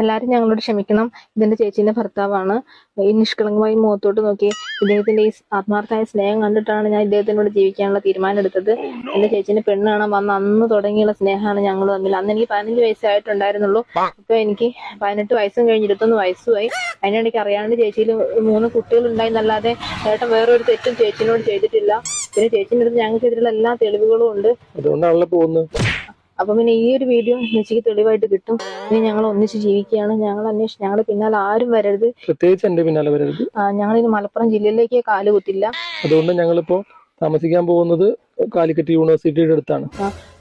എല്ലാരും ഞങ്ങളോട് ക്ഷമിക്കണം. ഇതിന്റെ ചേച്ചീന്റെ ഭർത്താവാണ്. ഈ നിഷ്കളങ്കമായി മുഖത്തോട്ട് നോക്കി ഇദ്ദേഹത്തിന്റെ ഈ ആത്മാർത്ഥമായ സ്നേഹം കണ്ടിട്ടാണ് ഞാൻ ഇദ്ദേഹത്തിനോട് ജീവിക്കാനുള്ള തീരുമാനം എടുത്തത്. എന്റെ ചേച്ചീന്റെ പെണ്ണ് കാണാൻ വന്ന അന്ന് തുടങ്ങിയുള്ള സ്നേഹമാണ് ഞങ്ങൾ തമ്മിൽ. അന്ന് എനിക്ക് പതിനഞ്ച് വയസ്സായിട്ടുണ്ടായിരുന്നുള്ളൂ ഇപ്പൊ എനിക്ക് പതിനെട്ട് വയസ്സും കഴിഞ്ഞ് ഇരുപത്തൊന്ന് വയസ്സുമായി. അതിനിടയ്ക്ക് അറിയാണ്ട് ചേച്ചിയിൽ മൂന്ന് കുട്ടികൾ എന്നല്ലാതെ ഏട്ടൻ വേറൊരു തെറ്റും ചേച്ചിനോട് ചെയ്തിട്ടില്ല. പിന്നെ ചേച്ചിന്റെ അടുത്ത് ഞങ്ങൾക്കെതിരെയുള്ള എല്ലാ തെളിവുകളും ഉണ്ട്. അതുകൊണ്ടാണല്ലോ പോകുന്നത്. അപ്പൊ പിന്നെ ഈ ഒരു വീഡിയോ ചേച്ചിക്ക് തെളിവായിട്ട് കിട്ടും. ഇനി ഞങ്ങൾ ഒന്നിച്ച് ജീവിക്കുകയാണ്. ഞങ്ങൾ അന്വേഷിച്ച് ഞങ്ങൾ പിന്നാലെ ആരും വരരുത്. പ്രത്യേകിച്ച് എന്റെ പിന്നാലെ വരരുത്. ഞങ്ങൾ ഇനി മലപ്പുറം ജില്ലയിലേക്ക് കാൽ കുത്തില്ല. അതുകൊണ്ട് ഞങ്ങളിപ്പോ താമസിക്കാൻ പോകുന്നത് കാലിക്കറ്റ് യൂണിവേഴ്സിറ്റിയുടെ അടുത്താണ്.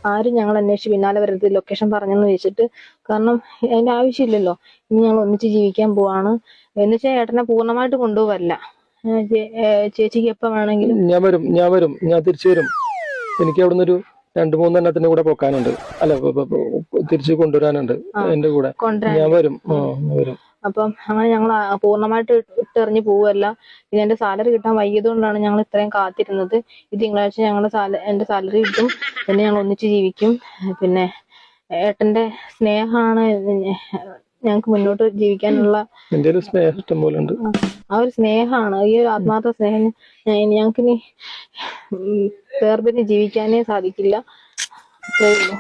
ആരും ഞങ്ങൾ അന്വേഷിച്ച് പിന്നാലെ വരരുത്. ലൊക്കേഷൻ പറഞ്ഞെന്ന് വെച്ചിട്ട്. കാരണം അതിന്റെ ആവശ്യമില്ലല്ലോ. ഇനി ഞങ്ങൾ ഒന്നിച്ച് ജീവിക്കാൻ പോവാണ്. എന്നുവെച്ചാൽ ഏട്ടനെ പൂർണമായിട്ട് കൊണ്ടുപോവല്ല. ഏ, ചേച്ചിക്ക് എപ്പോ വേണമെങ്കിലും. ഞാൻ വരും. ഞാൻ വരും. ഞാൻ തിരിച്ചു വരും. എനിക്ക് അവിടുന്ന് ഒരു രണ്ടു മൂന്നെണ്ണത്തിന്റെ കൂടെ പൊക്കാനുണ്ട്. അല്ല തിരിച്ചു കൊണ്ടുവരാനുണ്ട്. എന്റെ കൂടെ. ഞാൻ വരും. വരും. അപ്പം അങ്ങനെ ഞങ്ങൾ പൂർണമായിട്ട് ഇട്ടെറിഞ്ഞ് പോവല്ല. ഇത് എന്റെ സാലറി കിട്ടാൻ വൈകിയതുകൊണ്ടാണ് ഞങ്ങൾ ഇത്രയും കാത്തിരുന്നത്. ഈ തിങ്കളാഴ്ച ഞങ്ങളുടെ സാല എന്റെ സാലറി കിട്ടും. പിന്നെ ഞങ്ങൾ ഒന്നിച്ച് ജീവിക്കും. പിന്നെ ഏട്ടന്റെ സ്നേഹമാണ് ഞങ്ങൾക്ക് മുന്നോട്ട് ജീവിക്കാനുള്ള എന്റെ ഒരു സ്നേഹം ഇഷ്ടം പോലെ ഉണ്ട് ആ ഒരു സ്നേഹമാണ്. ഈ ഒരു ആത്മാർത്ഥ സ്നേഹം ഞങ്ങൾക്ക് ഇനി വേർപിരിഞ്ഞ് ജീവിക്കാനേ സാധിക്കില്ല. അത്രേ ഉള്ളൂ.